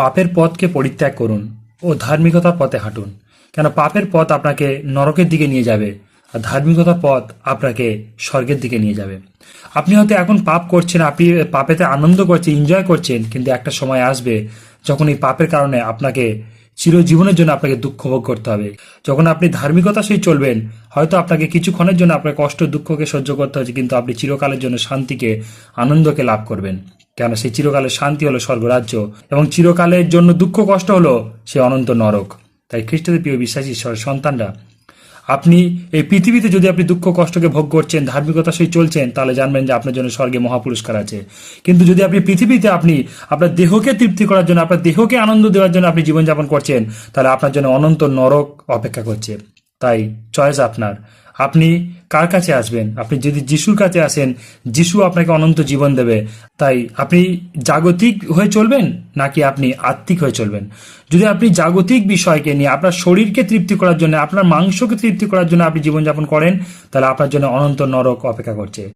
পাপের পথকে পরিত্যাগ করুন ও ধার্মিকতার পথে হাঁটুন। কেন পাপের পথ আপনাকে নরকের দিকে নিয়ে যাবে আর ধার্মিকতার পথ আপনাকে স্বর্গের দিকে নিয়ে যাবে। আপনি হয়তো এখন পাপ করছেন, আপনি পাপেতে আনন্দ করছেন এনজয় করছেন, কিন্তু একটা সময় আসবে যখন এই পাপের কারণে আপনাকে চিরজীবনের জন্য আপনাকে দুঃখ ভোগ করতে হবে। যখন আপনি ধার্মিকতা সহিত চলবেন, হয়তো আপনাকে কিছুক্ষণের জন্য আপনার কষ্ট দুঃখকে সহ্য করতে হচ্ছে, কিন্তু আপনি চিরকালের জন্য শান্তিকে, আনন্দকে লাভ করবেন। কেন সেই চিরকালের শান্তি হলো স্বর্গরাজ্য এবং চিরকালের জন্য দুঃখ কষ্ট হলো সে অনন্ত নরক। তাই খ্রিস্টদের প্রিয় বিশ্বাসী ঈশ্বরের সন্তানরা, আপনি এই পৃথিবীতে যদি আপনি দুঃখ কষ্টকে ভোগ করছেন ধার্মিকতার সহিত চলছেন, তাহলে জানবেন যে আপনার জন্য স্বর্গে মহাপুরস্কার আছে। কিন্তু যদি আপনি পৃথিবীতে আপনি আপনার দেহকে তৃপ্তি করার জন্য, আপনার দেহকে আনন্দ দেওয়ার জন্য আপনি জীবনযাপন করছেন, তাহলে আপনার জন্য অনন্ত নরক অপেক্ষা করছে। তাই চয়েস আপনার। আপনি কার কাছে আসবেন? আপনি যদি যিশুর কাছে আসেন, যিশু আপনাকে অনন্ত জীবন দেবে। তাই আপনি জাগতিক হয়ে চলবেন নাকি আপনি আত্মিক হয়ে চলবেন? যদি আপনি জাগতিক বিষয়কে নিয়ে আপনার শরীরকে তৃপ্তি করার জন্য, আপনার মাংসকে তৃপ্তি করার জন্য আপনি জীবনযাপন করেন, তাহলে আপনার জন্য অনন্ত নরক অপেক্ষা করছে।